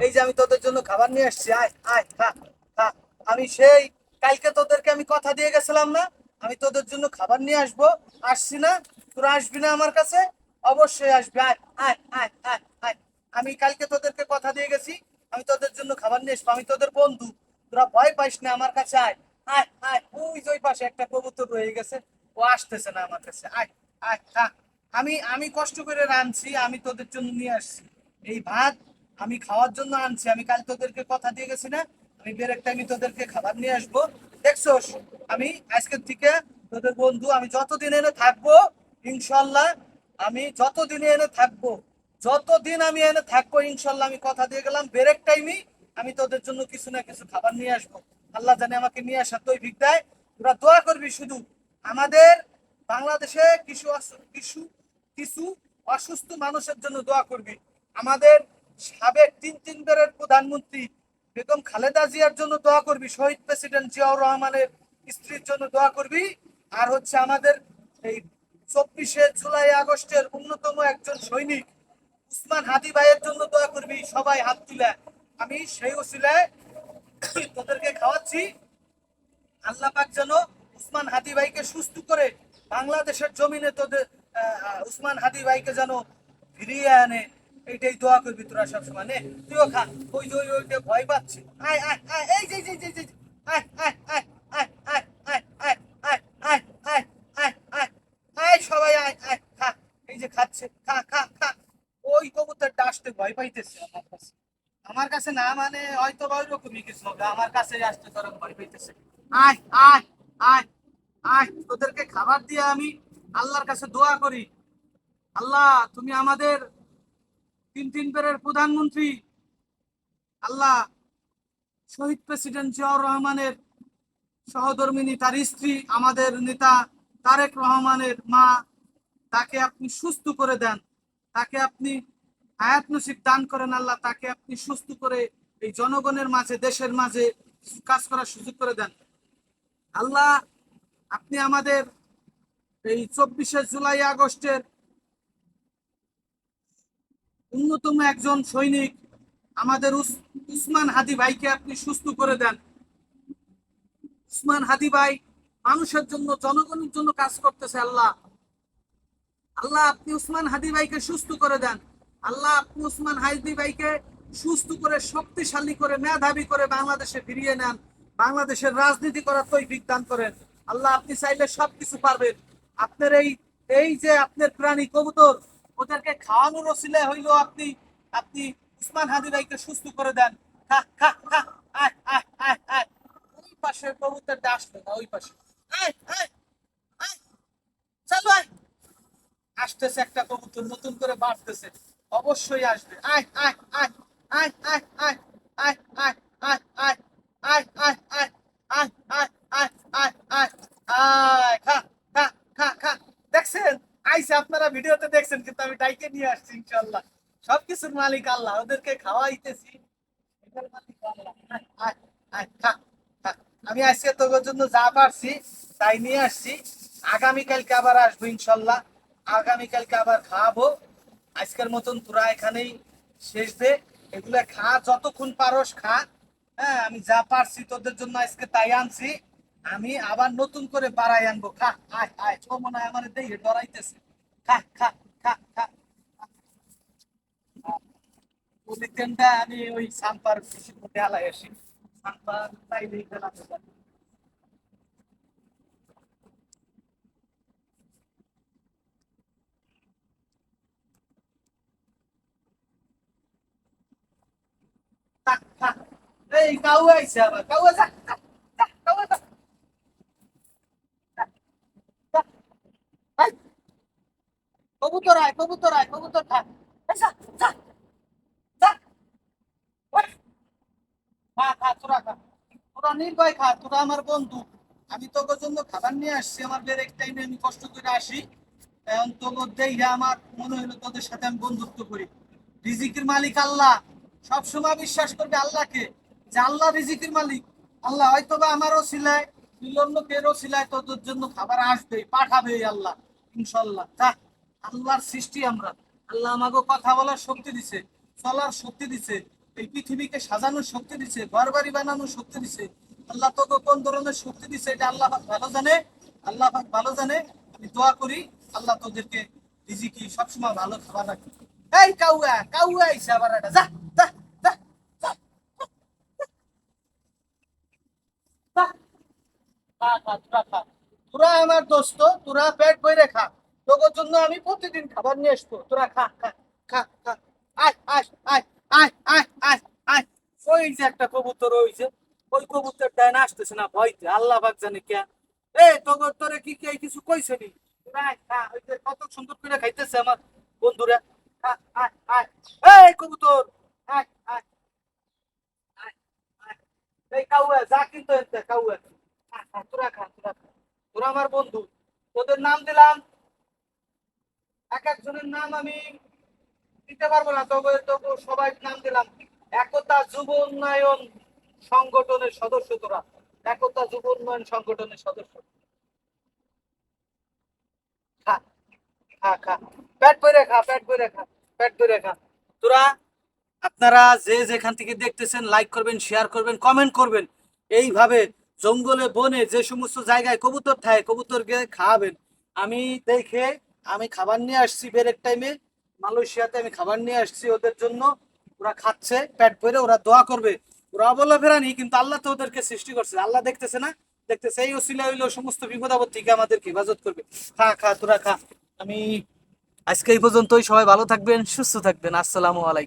এই যে আমি তোদের জন্য খাবার নিয়ে আসছি, আয় আয়, খা খা। আমি সেই, কালকে তোদেরকে আমি কথা দিয়ে গেছিলাম না? আমি তোদের জন্য খাবার নিয়ে আসব। আসছি না? তোরা আসবি না আমার কাছে? অবশ্যই আসবি। আয় আয় আয় আয় আয়। আমি কালকে তোদেরকে কথা দিয়ে গেছি। আমি তোদের জন্য খাবার নিয়ে আসব। আমি তোদের বন্ধু। তোরা ভয় পাইস না আমার কাছে? আয় আয় আয়। ওই যে পাশে একটা কবুতর রয়ে গেছে। ও আসতেছে না আমার কাছে। আয় আয়, খা। আমি আমি কষ্ট করে রাঁধছি। আমি তোদের জন্য নিয়ে আসছি। এই ভাত আমি খাওয়ার জন্য আনছি, আমি কাল তোদেরকে কথা দিয়ে গেছি না, আমি বেরেক টাইমে তোদেরকে খাবার নিয়ে আসব। দেখছোস, আমি আজকের থেকে তোদের বন্ধু, আমি যতদিন এনে থাকব, ইনশাল্লাহ আমি যতদিন এনে থাকব, যতদিন আমি এনে থাকব, ইনশাল্লাহ আমি কথা দিয়ে গেলাম বেরেক টাইমে আমি তোদের জন্য কিছু না কিছু খাবার নিয়ে আসব। আল্লাহ জানে আমাকে নিয়ে আসার তৈফিক দেয়। তোরা দোয়া করবি শুধু, আমাদের বাংলাদেশে কিছু কিছু কিছু অসুস্থ মানুষের জন্য দোয়া করবি। আমাদের সাবেক তিন তিনবারের প্রধানমন্ত্রী বেগম খালেদা জিয়ার জন্য দোয়া করবি, শহীদ প্রেসিডেন্ট জিয়াউর রহমানের স্ত্রীর জন্য দোয়া করবি। আর হচ্ছে আমাদের এই চব্বিশে জুলাই আগস্টের অন্যতম একজন সৈনিক, উসমান হাদি ভাইয়ের জন্য দোয়া করবি, সবাই হাত তুলে। আমি সেই ওসিলায় তোদেরকে খাওয়াচ্ছি। আল্লাহ যেন উসমান হাদি ভাইকে সুস্থ করে বাংলাদেশের জমিনে তোদের উসমান হাদি ভাইকে যেন ফিরিয়ে আনে। এইটাই দোয়া করবি তোরা সবসময় নে তুইও খা ওই যে ওই ওইটা ভয় পাচ্ছে আয় আয় আয় এই যে যে যে যে যে, আয় আয় আয় আয় আয় আয় আয় আয় আয় আয় আয় আয় সবাই আয় আয় খা এই যে খাচ্ছে খা খা খা ওই কবুতরটা আসতে ভয় পাইতেছে আমার কাছে আমার কাছে না মানে হয়তো বা ওইরকমই কিছু হবে আমার কাছে আসতে তোরা ভয় পাইতেছে আয় আয় আয় আয় তোদেরকে খাবার দিয়ে আমি আল্লাহর কাছে দোয়া করি আল্লাহ তুমি আমাদের তিন তিন পেরের প্রধানমন্ত্রী আল্লাহ শহীদ প্রেসিডেন্ট জিয়াউর রহমানের সহধর্মিনী, তার স্ত্রী, আমাদের নেতা তারেক রহমানের মা, তাকে আপনি সুস্থ করে দেন, তাকে আপনি হায়াত নসিব দান করেন আল্লাহ, তাকে আপনি সুস্থ করে এই জনগণের মাঝে, দেশের মাঝে কাজ করার সুযোগ করে দেন। আল্লাহ, আপনি আমাদের এই চব্বিশে জুলাই, আগস্টের অন্যতম একজন সৈনিক আমাদের উসমান হাদি ভাইকে আপনি সুস্থ করে দেন। উসমান হাদি ভাই মানুষের জন্য, জনগণের জন্য কাজ করতেছে আল্লাহ। আল্লাহ আপনি উসমান হাদি ভাইকে সুস্থ করে দেন। আল্লাহ আপনি উসমান হাদি ভাইকে সুস্থ করে, শক্তিশালী করে, মেধাবী করে বাংলাদেশে ফিরিয়ে নেন। বাংলাদেশের রাজনীতি করার তৈফিক দান করেন। আল্লাহ আপনি চাইলে সবকিছু পারবেন। আপনার এই এই যে আপনার প্রাণী কবুতর ওদেরকে খাওয়ানোর ওসিলে হইল আপনি আপনি উসমান হাদি ভাইকে সুস্থ করে দেন খা খা খা আয় আয় আয় আয় ওই পাশে কবুতরটা আসবে না ওই পাশে আয় আয় আয় চলো আয় আসতেছে একটা কবুতর নতুন করে বাড়তেছে অবশ্যই আসবে আয় আয় আয় আয় আয় আয় আয় আয় আয় আয় আয় আয় আয় আয় আয় আয় আয় আয় আয় খা আইসে আপনারা ভিডিওতে দেখছেন, কিন্তু আমি ডাইকে নিয়ে আসছি ইনশাল্লাহ সবকিছুর মালিক আল্লাহ, ওদেরকে খাওয়াইতেছি। আমি আজকে তোর জন্য যা পারছি, তাই নিয়ে আসছি। আগামীকালকে আবার আসব ইনশাল্লাহ আগামীকালকে আবার খাওয়াবো। আজকের মতন তোরা এখানেই শেষ দে। এগুলা খা, যতক্ষণ পারস খা। হ্যাঁ আমি যা পারছি তোদের জন্য আজকে তাই আনছি। আমি আবার নতুন করে বাড়াই আনব। খা, আয় আয়। ও মনে হয় আমার দেখে ডরাইতেছে। Ei, caua aí, Selva, caua, কবুতর আয় কবুতর আয়, কবুতর বিশ্বাস করবে আল্লাহকে, যে আল্লাহ রিজিকের মালিক। আল্লাহ হয়তো বা আমারও সিলায় অন্য কেরও সিলায় তোদের জন্য খাবার আসবে পাঠাবে আল্লাহ ইনশাল্লাহ যা। আল্লাহর সৃষ্টি আমরা। আল্লাহ আমাকে কথা বলার শক্তি দিছে, চলার শক্তি দিছে, এই পৃথিবীকে সাজানোর শক্তি দিছে ঘর বাড়ি বানানোর শক্তি দিছে। আল্লাহ তোকে কোন ধরনের শক্তি দিছে এটা আল্লাহ ভালো জানে। আল্লাহ ভালো জানে। আমি দোয়া করি আল্লাহ তোদেরকে রিজিকি সবসময় ভালো খাবার রাখে এই কাউয়া কাউয়া আইসে আবার যা তোরা আমার দোস্ত, তোরা পেট বই খা। তোর জন্য আমি প্রতিদিন খাবার নিয়ে আসব। তোরা খা খা খা খা। আয় আয় আয় আয় আয় আয় আয়। ওই যে একটা কবুতর হইছে, ওই কবুতর ডাইন আসতেছে না ভয়তে। আল্লাহ জানে কে। এই তোর তোরে কি কে কিছু কইছে নি? কত সুন্দর করে খাইতেছে আমার বন্ধুরা। আয় আয়। আয় কাউয়া, যা কিন্তু তোরা খা তোরা খা। তোরা আমার বন্ধু। তোদের নাম দিলাম এক একজনের নাম আমি দিতে পারব না, তবে তবু সবাই নাম দিলাম। একতা যুব উন্নয়ন সংগঠনের সদস্য তোরা। একতা যুব উন্নয়ন সংগঠনের সদস্য। খা খা খা। পেট ভরে খা, পেট ভরে খা, পেট ভরে খা। তোরা, আপনারা যে যেখান থেকে দেখতেছেন লাইক করবেন শেয়ার করবেন কমেন্ট করবেন। এইভাবে জঙ্গলে, বনে যে সমস্ত জায়গায় কবুতর থাকে, কবুতরকে খাওয়াবেন। আমি দেখে আমি খাবার নিয়ে আসছি বেরেক টাইমে মালয়েশিয়াতে আমি খাবার নিয়ে আসছি ওদের জন্য। ওরা খাচ্ছে, পেট ভরে ওরা দোয়া করবে। ওরা অবলা ফেরানি, কিন্তু আল্লাহ তো ওদেরকে সৃষ্টি করছে। আল্লাহ দেখতেছে না? দেখতেছে, এই ওসিলা হইল সমস্ত বিপদ আপদ থেকে আমাদেরকে হেফাজত করবে। খা খা, তোরা খা। আমি আজকে এই পর্যন্তই। সবাই ভালো থাকবেন, সুস্থ থাকবেন। আসসালামু আলাইকুম।